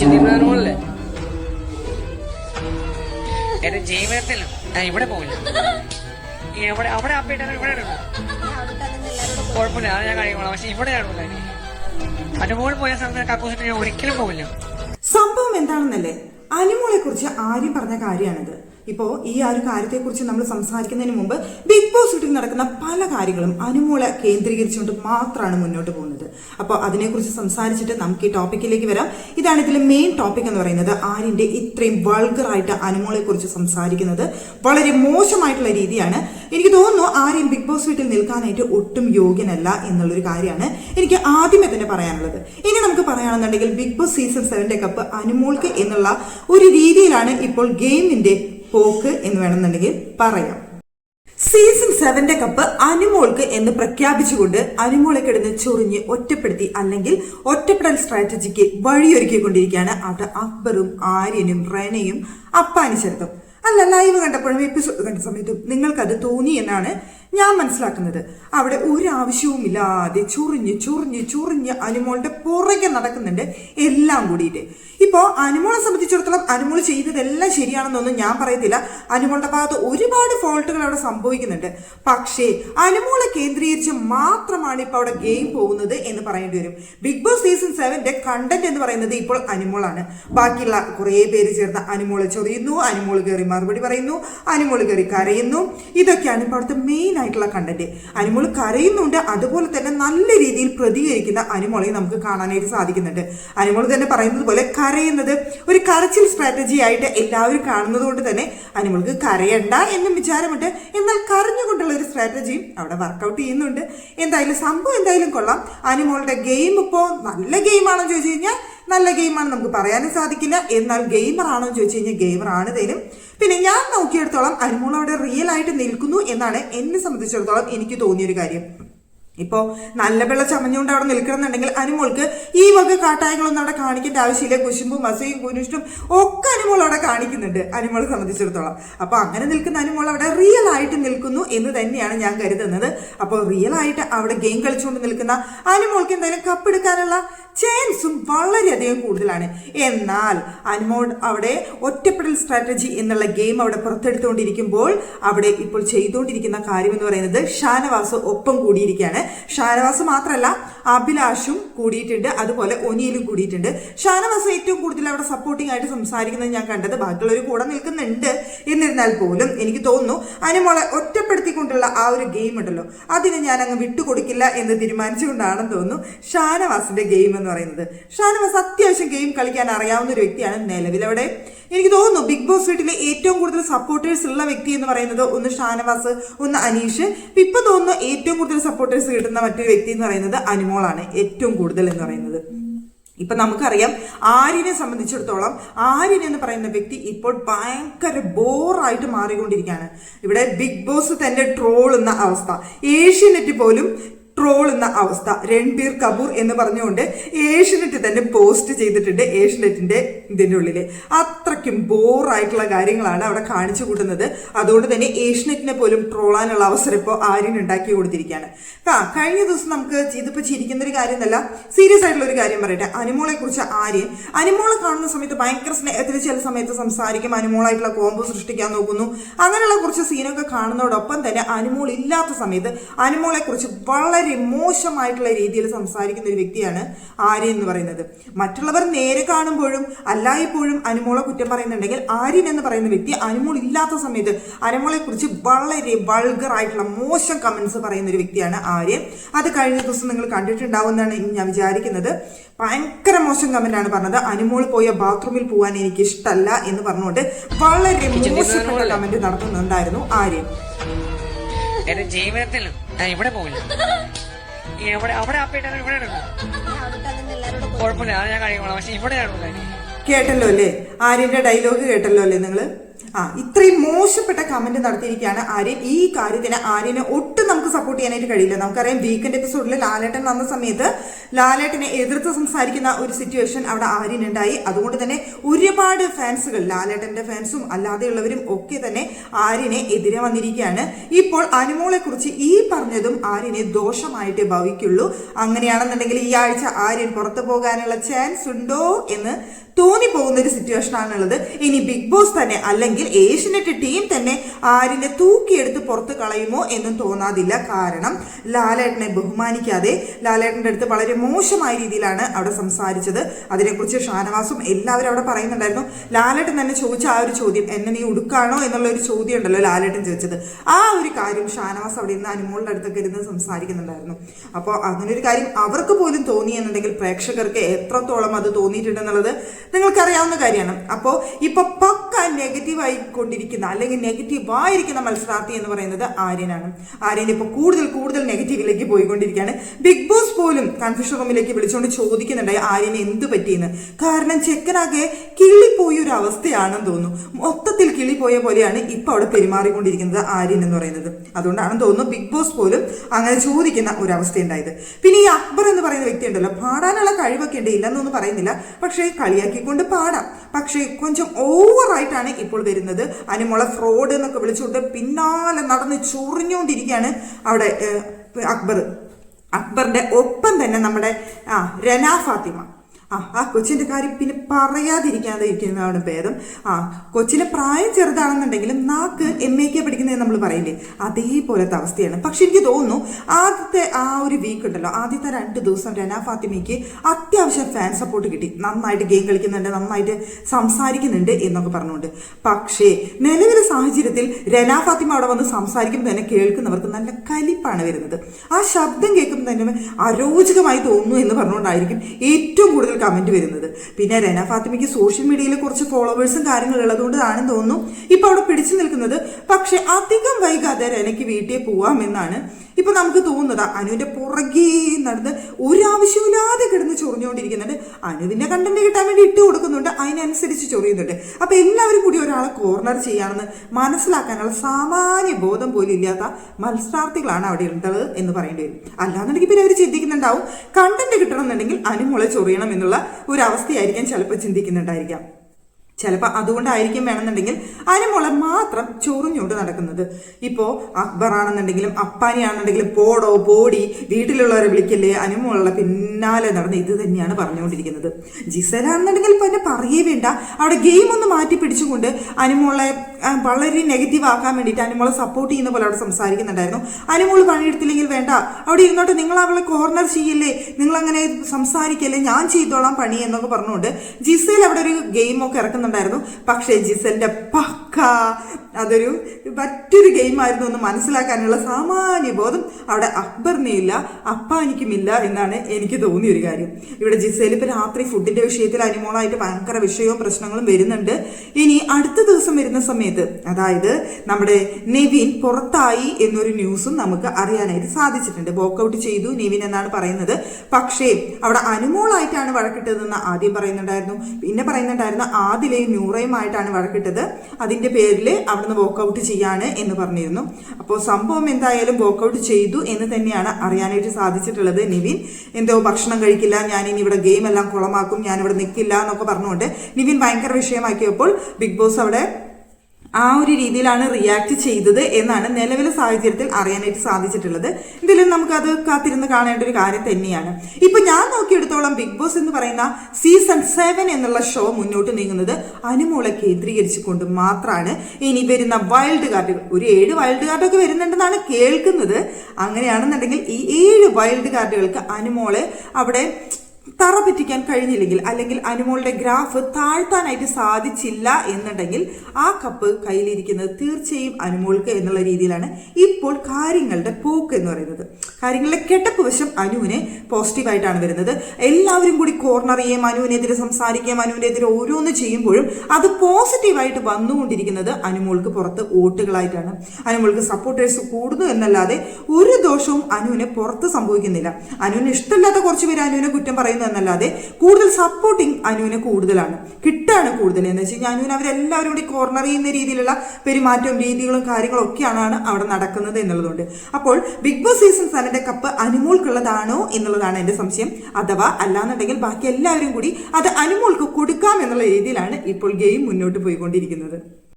ചിന്തിക്കുന്നതിനോടല്ലേ എന്റെ ജീവിതത്തിൽ ഞാൻ ഇവിടെ പോകില്ല എവിടെ അവിടെ അപ്പിട്ടാണ് ഇവിടെ കുഴപ്പമില്ല അത് ഞാൻ കഴിക്കോളാം. പക്ഷെ ഇവിടെ ഇനി അതുപോലെ പോയ സ്ഥലത്ത് കക്കൂസിട്ട് ഞാൻ ഒരിക്കലും പോവില്ല. സംഭവം എന്താണെന്നല്ലേ? അനുമോളെ കുറിച്ച് ആര്യം പറഞ്ഞ കാര്യമാണിത്. ഇപ്പോ ഈ ആ ഒരു കാര്യത്തെക്കുറിച്ച് നമ്മൾ സംസാരിക്കുന്നതിന് മുമ്പ് ബിഗ് ബോസ് വീട്ടിൽ നടക്കുന്ന പല കാര്യങ്ങളും അനുമൂല കേന്ദ്രീകരിച്ചുകൊണ്ട് മാത്രമാണ് മുന്നോട്ട് പോകുന്നത്. അപ്പോൾ അതിനെക്കുറിച്ച് സംസാരിച്ചിട്ട് നമുക്ക് ഈ ടോപ്പിക്കിലേക്ക് വരാം. ഇതാണ് ഇതിലെ മെയിൻ ടോപ്പിക് എന്ന് പറയുന്നത് ആര്യന്റെ ഇത്രയും വൾഗറായിട്ട് അനുമോളെ കുറിച്ച് സംസാരിക്കുന്നത്. വളരെ മോശമായിട്ടുള്ള രീതിയാണ്. എനിക്ക് തോന്നുന്നു ആര്യൻ ബിഗ് ബോസ് വീട്ടിൽ നിൽക്കാനായിട്ട് ഒട്ടും യോഗ്യനല്ല എന്നുള്ളൊരു കാര്യമാണ് എനിക്ക് ആദ്യമേ തന്നെ പറയാനുള്ളത്. ഇനി നമുക്ക് പറയുകയാണെന്നുണ്ടെങ്കിൽ ബിഗ് ബോസ് സീസൺ സെവന്റെ കപ്പ് അനുമോൾക്ക് എന്നുള്ള ഒരു രീതിയിലാണ് ഇപ്പോൾ ഗെയിമിന്റെ പോക്ക് എന്ന് വേണമെന്നുണ്ടെങ്കിൽ പറയാം. സീസൺ സെവന്റെ കപ്പ് അനുമോൾക്ക് എന്ന് പ്രഖ്യാപിച്ചുകൊണ്ട് അനുമോളെ കിടന്ന് ചൊറിഞ്ഞ് ഒറ്റപ്പെടുത്തി അല്ലെങ്കിൽ ഒറ്റപ്പെടൽ സ്ട്രാറ്റജിക്ക് വഴിയൊരുക്കിക്കൊണ്ടിരിക്കുകയാണ് അവിടെ അക്ബറും ആര്യനും റെനയും അപ്പാനിശരത്തും അല്ല ലൈവ് കണ്ടപ്പോഴും എപ്പിസോഡ് കണ്ട സമയത്തും നിങ്ങൾക്കത് തോന്നി എന്നാണ് ഞാൻ മനസ്സിലാക്കുന്നത് അവിടെ ഒരു ആവശ്യവുമില്ലാതെ ചൊറിഞ്ഞ് ചൊറിഞ്ഞ് ചൊറിഞ്ഞ് അനുമോളുടെ പുറകെ നടക്കുന്നുണ്ട് എല്ലാം കൂടിയിട്ട്. ഇപ്പോൾ അനുമോളെ സംബന്ധിച്ചിടത്തോളം അനുമോൾ ചെയ്തതെല്ലാം ശരിയാണെന്നൊന്നും ഞാൻ പറയത്തില്ല. അനുമോളുടെ ഭാഗത്ത് ഒരുപാട് ഫോൾട്ടുകൾ അവിടെ സംഭവിക്കുന്നുണ്ട്. പക്ഷേ അനുമോളെ കേന്ദ്രീകരിച്ച് മാത്രമാണ് ഇപ്പോൾ അവിടെ ഗെയിം പോകുന്നത് എന്ന് പറയേണ്ടി വരും. ബിഗ് ബോസ് സീസൺ സെവന്റെ കണ്ടന്റ് എന്ന് പറയുന്നത് ഇപ്പോൾ അനുമോളാണ്. ബാക്കിയുള്ള കുറേ പേര് ചേർന്ന് അനുമോളെ ചൊറിയുന്നു അനുമോൾ കയറി മറുപടി പറയുന്നു അനുമോൾ കയറി കരയുന്നു. ഇതൊക്കെയാണ് ഇപ്പോൾ അവിടുത്തെ മെയിൻ ആയിട്ടുള്ള കണ്ടന്റ് അനുമോൾ കരയുന്നുണ്ട്. അതുപോലെ തന്നെ നല്ല രീതിയിൽ പ്രതികരിക്കുന്ന അനുമോളെ നമുക്ക് കാണാനായിട്ട് സാധിക്കുന്നുണ്ട്. അനുമോൾ തന്നെ പറയുന്നത് പോലെ കരയുന്നത് ഒരു കരച്ചിൽ സ്ട്രാറ്റജി ആയിട്ട് എല്ലാവരും കാണുന്നത് കൊണ്ട് തന്നെ അനുമോൾക്ക് കരയണ്ട എന്നും വിചാരമുണ്ട്. എന്നാൽ കരഞ്ഞുകൊണ്ടുള്ള ഒരു സ്ട്രാറ്റജിയും അവിടെ വർക്കൗട്ട് ചെയ്യുന്നുണ്ട്. എന്തായാലും സംഭവം എന്തായാലും കൊള്ളാം. അനുമോളുടെ ഗെയിം ഇപ്പോൾ നല്ല ഗെയിമാണെന്ന് ചോദിച്ചു കഴിഞ്ഞാൽ നല്ല ഗെയിമാണ് നമുക്ക് പറയാനും സാധിക്കില്ല. എന്നാൽ ഗെയിമർ ആണോ എന്ന് ചോദിച്ചു കഴിഞ്ഞാൽ ഗെയിമർ ആണ് തരും പിന്നെ ഞാൻ നോക്കിയെടുത്തോളം അനുമോൾ അവിടെ റിയൽ ആയിട്ട് നിൽക്കുന്നു എന്നാണ് എന്നെ സംബന്ധിച്ചിടത്തോളം എനിക്ക് തോന്നിയൊരു കാര്യം. ഇപ്പോൾ നല്ല വെള്ള ചമഞ്ഞുകൊണ്ട് അവിടെ നിൽക്കണമെന്നുണ്ടെങ്കിൽ അനുമോൾക്ക് ഈ വക കാട്ടായങ്ങളൊന്നും അവിടെ കാണിക്കേണ്ട ആവശ്യമില്ല. കുശുമ്പും മസയും കുനിഷ്ടും ഒക്കെ അനുമോൾ അവിടെ കാണിക്കുന്നുണ്ട് അനുമോളെ സംബന്ധിച്ചിടത്തോളം. അപ്പോൾ അങ്ങനെ നിൽക്കുന്ന അനുമോൾ അവിടെ റിയൽ ആയിട്ട് നിൽക്കുന്നു എന്ന് തന്നെയാണ് ഞാൻ കരുതുന്നത്. അപ്പോൾ റിയൽ ആയിട്ട് അവിടെ ഗെയിം കളിച്ചുകൊണ്ട് നിൽക്കുന്ന അനുമോൾക്ക് എന്തായാലും കപ്പെടുക്കാനുള്ള ചാൻസും വളരെയധികം കൂടുതലാണ്. എന്നാൽ അനുമോൾ അവിടെ ഒറ്റപ്പെടൽ സ്ട്രാറ്റജി എന്നുള്ള ഗെയിം അവിടെ പുറത്തെടുത്തുകൊണ്ടിരിക്കുമ്പോൾ അവിടെ ഇപ്പോൾ ചെയ്തുകൊണ്ടിരിക്കുന്ന കാര്യം എന്ന് പറയുന്നത് ഷാനവാസ് ഒപ്പം കൂടിയിരിക്കുകയാണ്. ഷാനവാസ് മാത്രമല്ല അഭിലാഷും കൂടിയിട്ടുണ്ട് അതുപോലെ ഒനിയിലും കൂടിയിട്ടുണ്ട്. ഷാനവാസ് ഏറ്റവും കൂടുതൽ അവിടെ സപ്പോർട്ടിംഗ് ആയിട്ട് സംസാരിക്കുന്നത് ഞാൻ കണ്ടത് ബാക്കിയുള്ളവർ കൂടെ നിൽക്കുന്നുണ്ട്. എന്നിരുന്നാൽ പോലും എനിക്ക് തോന്നുന്നു അനുമോളെ ഒറ്റപ്പെടുത്തിക്കൊണ്ടുള്ള ആ ഒരു ഗെയിം ഉണ്ടല്ലോ അതിന് ഞാൻ അങ്ങ് വിട്ടുകൊടുക്കില്ല എന്ന് തീരുമാനിച്ചുകൊണ്ടാണെന്ന് തോന്നുന്നു ഷാനവാസിന്റെ ഗെയിം എന്ന് പറയുന്നത്. ഷാനവാസ് അത്യാവശ്യം ഗെയിം കളിക്കാൻ അറിയാവുന്ന ഒരു വ്യക്തിയാണ് നിലവിലവിടെ എനിക്ക് തോന്നുന്നു ബിഗ് ബോസ് വീട്ടിലെ ഏറ്റവും കൂടുതൽ സപ്പോർട്ടേഴ്സ് ഉള്ള വ്യക്തി എന്ന് പറയുന്നത് ഒന്ന് ഷാനവാസ് ഒന്ന് അനീഷ്. ഇപ്പൊ തോന്നുന്നു ഏറ്റവും കൂടുതൽ സപ്പോർട്ടേഴ്സ് കിട്ടുന്ന മറ്റൊരു വ്യക്തി എന്ന് പറയുന്നത് അനുമോളാണ് ഏറ്റവും കൂടുതൽ എന്ന് പറയുന്നത്. ഇപ്പൊ നമുക്കറിയാം ആര്യനെ സംബന്ധിച്ചിടത്തോളം ആര്യൻ എന്ന് പറയുന്ന വ്യക്തി ഇപ്പോൾ ഭയങ്കര ബോറായിട്ട് മാറിക്കൊണ്ടിരിക്കുകയാണ്. ഇവിടെ ബിഗ് ബോസ് തന്നെ ട്രോൾ എന്ന അവസ്ഥ. ഏഷ്യനെറ്റ് പോലും ട്രോൾ എന്ന അവസ്ഥ രൺബീർ കപൂർ എന്ന് പറഞ്ഞുകൊണ്ട് ഏഷ്യനെറ്റ് തന്നെ പോസ്റ്റ് ചെയ്തിട്ടുണ്ട് ഏഷ്യനെറ്റിന്റെ ഇതിന്റെ ഉള്ളിൽ അത്രയ്ക്കും ബോറായിട്ടുള്ള കാര്യങ്ങളാണ് അവിടെ കാണിച്ചു കൂട്ടുന്നത്. അതുകൊണ്ട് തന്നെ ഏഷ്യനെറ്റിനെ പോലും ട്രോളാനുള്ള അവസരം ഇപ്പോൾ ആര്യൻ ഉണ്ടാക്കി കൊടുത്തിരിക്കുകയാണ്. ആ കഴിഞ്ഞ ദിവസം നമുക്ക് ഇതിപ്പോൾ ചിരിക്കുന്ന ഒരു കാര്യം എന്നല്ല സീരിയസ് ആയിട്ടുള്ള ഒരു കാര്യം പറയട്ടെ. അനുമോളെ കുറിച്ച് ആര്യൻ അനുമോളെ കാണുന്ന സമയത്ത് ഭയങ്കര സ്നേഹത്തിൽ ചില സമയത്ത് സംസാരിക്കും അനുമോളായിട്ടുള്ള കോമ്പ് സൃഷ്ടിക്കാൻ നോക്കുന്നു. അങ്ങനെയുള്ള കുറച്ച് സീനൊക്കെ കാണുന്നതോടൊപ്പം തന്നെ അനുമോൾ ഇല്ലാത്ത സമയത്ത് അനുമോളെ കുറിച്ച് വളരെ മോശമായിട്ടുള്ള രീതിയിൽ സംസാരിക്കുന്ന ഒരു വ്യക്തിയാണ് ആര്യൻ എന്ന് പറയുന്നത്. മറ്റുള്ളവർ നേരെ കാണുമ്പോഴും അല്ലായ്പ്പോഴും അനുമോളെ കുറ്റം പറയുന്നുണ്ടെങ്കിൽ ആര്യൻ എന്ന് പറയുന്ന വ്യക്തി അനുമോൾ ഇല്ലാത്ത സമയത്ത് അനുമോളെ കുറിച്ച് വളരെ വൾഗറായിട്ടുള്ള മോശം കമൻസ് പറയുന്ന ഒരു വ്യക്തിയാണ് ആര്യൻ അത് കഴിഞ്ഞ ദിവസം നിങ്ങൾ കണ്ടിട്ടുണ്ടാവുമെന്നാണ് ഞാൻ വിചാരിക്കുന്നത്. ഭയങ്കര മോശം കമന്റ് ആണ് പറഞ്ഞത്. അനുമോൾ പോയ ബാത്റൂമിൽ പോകാൻ എനിക്ക് ഇഷ്ടമല്ല എന്ന് പറഞ്ഞുകൊണ്ട് വളരെ മോശപ്പെട്ട കമന്റ് നടത്തുന്നുണ്ടായിരുന്നു ആര്യൻ എന്റെ ജീവിതത്തിൽ ഞാൻ ഇവിടെ പോകില്ല അവിടെ കുഴപ്പമില്ല ഞാൻ കഴിക്കോളാം. പക്ഷെ ഇവിടെ കേട്ടല്ലോ അല്ലേ? ആര്യന്റെ ഡയലോഗ് കേട്ടല്ലോ അല്ലേ നിങ്ങൾ? ആ ഇത്രയും മോശപ്പെട്ട കമന്റ് നടത്തിയിരിക്കുകയാണ് ആര്യൻ. ഈ കാര്യത്തിന് ആര്യനെ ഒട്ടും നമുക്ക് സപ്പോർട്ട് ചെയ്യാനായിട്ട് കഴിയില്ല. നമുക്കറിയാം വീക്കെൻഡ് എപ്പിസോഡിൽ ലാലേട്ടൻ വന്ന സമയത്ത് ലാലേട്ടനെ എതിർത്ത് സംസാരിക്കുന്ന ഒരു സിറ്റുവേഷൻ അവിടെ ആര്യൻ ഉണ്ടായി. അതുകൊണ്ട് തന്നെ ഒരുപാട് ഫാൻസുകൾ ലാലേട്ടന്റെ ഫാൻസും അല്ലാതെയുള്ളവരും ഒക്കെ തന്നെ ആര്യനെ എതിരെ വന്നിരിക്കുകയാണ്. ഇപ്പോൾ അനുമോളെ കുറിച്ച് ഈ പറഞ്ഞതും ആര്യനെ ദോഷമായിട്ട് ഭവിക്കുള്ളൂ. അങ്ങനെയാണെന്നുണ്ടെങ്കിൽ ഈ ആഴ്ച ആര്യൻ പുറത്തു പോകാനുള്ള ചാൻസ് ഉണ്ടോ എന്ന് തോന്നിപ്പോകുന്ന ഒരു സിറ്റുവേഷൻ ആണുള്ളത്. ഇനി ബിഗ് ബോസ് തന്നെ അല്ലെങ്കിൽ ഏഷ്യനെറ്റ് ടീം തന്നെ ആരിനെ തൂക്കിയെടുത്ത് പുറത്ത് കളയുമോ എന്നും തോന്നാതില്ല. കാരണം ലാലേട്ടനെ ബഹുമാനിക്കാതെ ലാലേട്ടന്റെ അടുത്ത് വളരെ മോശമായ രീതിയിലാണ് അവിടെ സംസാരിച്ചത്. അതിനെക്കുറിച്ച് ഷാനവാസും എല്ലാവരും അവിടെ പറയുന്നുണ്ടായിരുന്നു. ലാലേട്ടൻ തന്നെ ചോദിച്ച ആ ഒരു ചോദ്യം എന്നെ നീ ഉടുക്കാണോ? എന്നുള്ള ഒരു ചോദ്യം ഉണ്ടല്ലോ ലാലേട്ടൻ ചോദിച്ചത്. ആ ഒരു കാര്യം ഷാനവാസ് അവിടെ നിന്ന് അനുമോളുടെ അടുത്തൊക്കെ ഇരുന്ന് സംസാരിക്കുന്നുണ്ടായിരുന്നു. അപ്പോൾ അങ്ങനൊരു കാര്യം അവർക്ക് പോലും തോന്നി എന്നുണ്ടെങ്കിൽ പ്രേക്ഷകർക്ക് എത്രത്തോളം അത് തോന്നിയിട്ടുണ്ടെന്നുള്ളത് നിങ്ങൾക്കറിയാവുന്ന കാര്യമാണ്. അപ്പോൾ ഇപ്പൊ പക്ക നെഗറ്റീവ് ആയിക്കൊണ്ടിരിക്കുന്ന അല്ലെങ്കിൽ നെഗറ്റീവായിരിക്കുന്ന മത്സരാർത്ഥി എന്ന് പറയുന്നത് ആര്യനാണ്. ആര്യൻ ഇപ്പൊ കൂടുതൽ കൂടുതൽ നെഗറ്റീവിലേക്ക് പോയിക്കൊണ്ടിരിക്കുകയാണ്. ബിഗ് ബോസ് പോലും കൺഫ്യൂഷൻ റൂമിലേക്ക് വിളിച്ചുകൊണ്ട് ചോദിക്കുന്നുണ്ടായി ആര്യന് എന്ത് പറ്റിയെന്ന്? കാരണം ചെക്കനാകെ കിള്ളിപ്പോയ ഒരു അവസ്ഥയാണെന്ന് തോന്നുന്നു. മൊത്തത്തിൽ കിള്ളിപ്പോയ പോലെയാണ് ഇപ്പോൾ അവിടെ പെരുമാറിക്കൊണ്ടിരിക്കുന്നത് ആര്യൻ എന്ന് പറയുന്നത്. അതുകൊണ്ടാണെന്ന് തോന്നുന്നു ബിഗ് ബോസ് പോലും അങ്ങനെ ചോദിക്കുന്ന ഒരു അവസ്ഥയുണ്ടായത്. പിന്നെ ഈ അക്ബർ എന്ന് പറയുന്ന വ്യക്തി ഉണ്ടല്ലോ പാടാനുള്ള കഴിവൊക്കെ ഉണ്ട് ഇല്ലെന്നൊന്നും പറയുന്നില്ല. പക്ഷേ കളിയാക്കിക്കൊണ്ട് പാടാം. പക്ഷേ కొంచెం ഓവറായിട്ടാണ് ഇപ്പോൾ വരുന്നത്. അനുമോളെ ഫ്രോഡ് എന്നൊക്കെ വിളിച്ചുകൊണ്ട് പിന്നാലെ നടന്ന് ചൊറിഞ്ഞുകൊണ്ടിരിക്കുകയാണ് അവിടെ അക്ബർ. അക്ബറിന്റെ ഒപ്പം തന്നെ നമ്മുടെ ആ രന ഫാത്തിമ. ആ ആ കൊച്ചിന്റെ കാര്യം പിന്നെ പറയാതിരിക്കാതെ ഇരിക്കുന്നതാണ് ഭേദം. ആ കൊച്ചിന്റെ പ്രായം ചെറുതാണെന്നുണ്ടെങ്കിലും നാക്ക് എം എ കെ പഠിക്കുന്നത് നമ്മൾ പറയില്ലേ? അതേപോലത്തെ അവസ്ഥയാണ്. പക്ഷെ എനിക്ക് തോന്നുന്നു ആദ്യത്തെ ആ ഒരു വീക്ക് ഉണ്ടല്ലോ ആദ്യത്തെ രണ്ട് ദിവസം രന ഫാത്തിമയ്ക്ക് അത്യാവശ്യം ഫാൻ സപ്പോർട്ട് കിട്ടി. നന്നായിട്ട് ഗെയിം കളിക്കുന്നുണ്ട് നന്നായിട്ട് സംസാരിക്കുന്നുണ്ട് എന്നൊക്കെ പറഞ്ഞുകൊണ്ട്. പക്ഷേ നിലവിലെ സാഹചര്യത്തിൽ രന ഫാത്തിമ അവിടെ വന്ന് സംസാരിക്കുമ്പോൾ തന്നെ കേൾക്കുന്നവർക്ക് നല്ല കലിപ്പാണ് വരുന്നത്. ആ ശബ്ദം കേൾക്കുമ്പോൾ തന്നെ അരോചകമായി തോന്നുന്നു എന്ന് പറഞ്ഞുകൊണ്ടായിരിക്കും ഏറ്റവും കൂടുതൽ കമന്റ് വരുന്നത്. പിന്നെ രന ഫാത്തിമയ്ക്ക് സോഷ്യൽ മീഡിയയിൽ കുറച്ച് ഫോളോവേഴ്സും കാര്യങ്ങളും ഉള്ളതുകൊണ്ടാണെന്ന് തോന്നുന്നു. ഇപ്പൊ അവിടെ പിടിച്ചു നിൽക്കുന്നത്. പക്ഷെ അധികം വൈകാതെ രനയ്ക്ക് വീട്ടിൽ പോവാമെന്നാണ് ഇപ്പൊ നമുക്ക് തോന്നുന്നത്. അനുവിന്റെ പുറകെ നടന്ന് ഒരാവശ്യമില്ലാതെ കിടന്ന് ചൊറിഞ്ഞുകൊണ്ടിരിക്കുന്നുണ്ട്. അനുവിന്റെ കണ്ടന്റ് കിട്ടാൻ വേണ്ടി ഇട്ട് കൊടുക്കുന്നുണ്ട്. അതിനനുസരിച്ച് ചൊറിയുന്നുണ്ട്. അപ്പൊ എല്ലാവരും കൂടി ഒരാളെ കോർണർ ചെയ്യാണെന്ന് മനസ്സിലാക്കാനുള്ള സാമാന്യ ബോധം പോലും ഇല്ലാത്ത മത്സരാർത്ഥികളാണ് അവിടെ ഉള്ളത് എന്ന് പറയേണ്ടി വരും. അല്ലാന്നുണ്ടെങ്കിൽ പിന്നെ അവർ ചിന്തിക്കുന്നുണ്ടാവും. കണ്ടന്റ് കിട്ടണമെന്നുണ്ടെങ്കിൽ അനുമോളെ ചൊറിയണം എന്നുള്ള ഒരു അവസ്ഥയായിരിക്കാം ചിലപ്പോൾ ചിന്തിക്കുന്നുണ്ടായിരിക്കാം. ചിലപ്പോൾ അതുകൊണ്ടായിരിക്കും വേണമെന്നുണ്ടെങ്കിൽ അനുമോളെ മാത്രം ചൊറിഞ്ഞുകൊണ്ട് നടക്കുന്നത്. ഇപ്പോൾ അക്ബർ ആണെന്നുണ്ടെങ്കിലും അപ്പാനിയാണെന്നുണ്ടെങ്കിലും പോടോ പോടി വീട്ടിലുള്ളവരെ വിളിക്കല്ലേ? അനുമുള്ള പിന്നാലെ നടന്ന് ഇത് തന്നെയാണ് പറഞ്ഞുകൊണ്ടിരിക്കുന്നത്. ജിസലാണെന്നുണ്ടെങ്കിൽ ഇപ്പം എന്നെ പറയേ വേണ്ട. അവിടെ ഗെയിം ഒന്ന് മാറ്റി പിടിച്ചുകൊണ്ട് അനുമോളെ വളരെ നെഗറ്റീവ് ആക്കാൻ വേണ്ടിയിട്ട് അനുമോളെ സപ്പോർട്ട് ചെയ്യുന്ന പോലെ അവിടെ സംസാരിക്കുന്നുണ്ടായിരുന്നു. അനുമോൾ പണിയെടുത്തില്ലെങ്കിൽ വേണ്ട. അവിടെ ഇരുന്നോട്ട് നിങ്ങൾ അവളെ കോർണർ ചെയ്യില്ലേ? നിങ്ങൾ അങ്ങനെ സംസാരിക്കല്ലേ? ഞാൻ ചെയ്തോളാം പണി എന്നൊക്കെ പറഞ്ഞുകൊണ്ട് ജിസേൽ അവിടെ ഒരു ഗെയിമൊക്കെ ഇറക്കുന്നുണ്ടായിരുന്നു പക്ഷേ ജിസന്റെ പക്ക അതൊരു മറ്റൊരു ഗെയിമായിരുന്നു എന്ന് മനസ്സിലാക്കാനുള്ള സാമാന്യ ബോധം അവിടെ അക്ബറിനില്ല അപ്പാനിക്കുമില്ല എന്നാണ് എനിക്ക് തോന്നിയ ഒരു കാര്യം. ഇവിടെ ജിസേൽ ഇപ്പം രാത്രി ഫുഡിന്റെ വിഷയത്തിൽ അനുമോളായിട്ട് ഭയങ്കര വിഷയവും പ്രശ്നങ്ങളും വരുന്നുണ്ട്. ഇനി അടുത്ത ദിവസം വരുന്ന സമയത്ത് അതായത് നമ്മുടെ നെവിൻ പുറത്തായി എന്നൊരു ന്യൂസും നമുക്ക് അറിയാനായിട്ട് സാധിച്ചിട്ടുണ്ട്. വോക്കൗട്ട് ചെയ്തു നെവിൻ എന്നാണ് പറയുന്നത്. പക്ഷേ അവിടെ അനുമോളായിട്ടാണ് വഴക്കിട്ടതെന്ന് ആദ്യം പറയുന്നുണ്ടായിരുന്നു. പിന്നെ പറയുന്നുണ്ടായിരുന്നു ആദിലെയും നൂറയുമായിട്ടാണ് വഴക്കിട്ടത്. അതിന്റെ പേരിൽ അവിടുന്ന് വോക്കൗട്ട് ചെയ്യാണ് എന്ന് പറഞ്ഞിരുന്നു. അപ്പോൾ സംഭവം എന്തായാലും വോക്കൗട്ട് ചെയ്തു എന്ന് തന്നെയാണ് അറിയാനായിട്ട് സാധിച്ചിട്ടുള്ളത്. നിവിൻ എന്തോ ഭക്ഷണം കഴിക്കില്ല ഞാൻ ഇനി ഇവിടെ ഗെയിം എല്ലാം കുളമാക്കും ഞാൻ ഇവിടെ നിൽക്കില്ല എന്നൊക്കെ പറഞ്ഞുകൊണ്ട് നിവിൻ ഭയങ്കര വിഷയമാക്കിയപ്പോൾ ബിഗ് ബോസ് അവിടെ ആ ഒരു രീതിയിലാണ് റിയാക്ട് ചെയ്തത് എന്നാണ് നിലവിലെ സാഹചര്യത്തിൽ അറിയാനായിട്ട് സാധിച്ചിട്ടുള്ളത്. ഇതിലും നമുക്കത് കാത്തിരുന്ന് കാണേണ്ട ഒരു കാര്യം തന്നെയാണ്. ഇപ്പൊ ഞാൻ നോക്കിയെടുത്തോളം ബിഗ് ബോസ് എന്ന് പറയുന്ന സീസൺ സെവൻ എന്നുള്ള ഷോ മുന്നോട്ട് നീങ്ങുന്നത് അനുമോളെ കേന്ദ്രീകരിച്ചുകൊണ്ട് മാത്രമാണ് ഇനി വരുന്ന വൈൽഡ് കാർഡുകൾ ഒരു ഏഴ് വൈൽഡ് കാർഡൊക്കെ വരുന്നുണ്ടെന്നാണ് കേൾക്കുന്നത്. അങ്ങനെയാണെന്നുണ്ടെങ്കിൽ ഈ ഏഴ് വൈൽഡ് കാർഡുകൾക്ക് അനുമോളെ അവിടെ തറ പറ്റിക്കാൻ കഴിഞ്ഞില്ലെങ്കിൽ അല്ലെങ്കിൽ അനുമോളുടെ ഗ്രാഫ് താഴ്ത്താനായിട്ട് സാധിച്ചില്ല എന്നുണ്ടെങ്കിൽ ആ കപ്പ് കയ്യിലിരിക്കുന്നത് തീർച്ചയായും അനുമോൾക്ക് എന്നുള്ള രീതിയിലാണ് ഇപ്പോൾ കാര്യങ്ങളുടെ പോക്ക് എന്ന് പറയുന്നത്. കാര്യങ്ങളുടെ കെട്ടപ്പ് വശം അനുവിന് പോസിറ്റീവായിട്ടാണ് വരുന്നത്. എല്ലാവരും കൂടി കോർണർ ചെയ്യും അനുവിനെതിരെ സംസാരിക്കുകയും അനുവിനെതിരെ ഓരോന്ന് ചെയ്യുമ്പോഴും അത് പോസിറ്റീവായിട്ട് വന്നുകൊണ്ടിരിക്കുന്നത് അനുമോൾക്ക് പുറത്ത് വോട്ടുകളായിട്ടാണ്. അനുമോൾക്ക് സപ്പോർട്ടേഴ്സ് കൂടുന്നു എന്നല്ലാതെ ഒരു ദോഷവും അനുവിനെ പുറത്ത് സംഭവിക്കുന്നില്ല. അനുവിന് ഇഷ്ടമില്ലാത്ത കുറച്ച് പേര് അനുവിനെ കുറ്റം പറയുന്നു. എന്നല്ലാതെ കൂടുതൽ സപ്പോർട്ടിങ് അനുവിന് കൂടുതലാണ്. കിട്ടാണ് കൂടുതൽ. എന്ന് വെച്ച് കഴിഞ്ഞാൽ അനുവിന് അവരെല്ലാവരും കൂടി കോർണർ ചെയ്യുന്ന രീതിയിലുള്ള പെരുമാറ്റവും രീതികളും കാര്യങ്ങളും ഒക്കെയാണ് അവിടെ നടക്കുന്നത് എന്നുള്ളതുകൊണ്ട്. അപ്പോൾ ബിഗ് ബോസ് സീസൺ സെവന്റെ കപ്പ് അനുമോൾക്കുള്ളതാണോ എന്നുള്ളതാണ് എന്റെ സംശയം. അഥവാ അല്ലാന്നുണ്ടെങ്കിൽ ബാക്കി എല്ലാവരും കൂടി അത് അനുമോൾക്ക് കൊടുക്കാം എന്നുള്ള രീതിയിലാണ് ഇപ്പോൾ ഗെയിം മുന്നോട്ട് പോയിക്കൊണ്ടിരിക്കുന്നത്.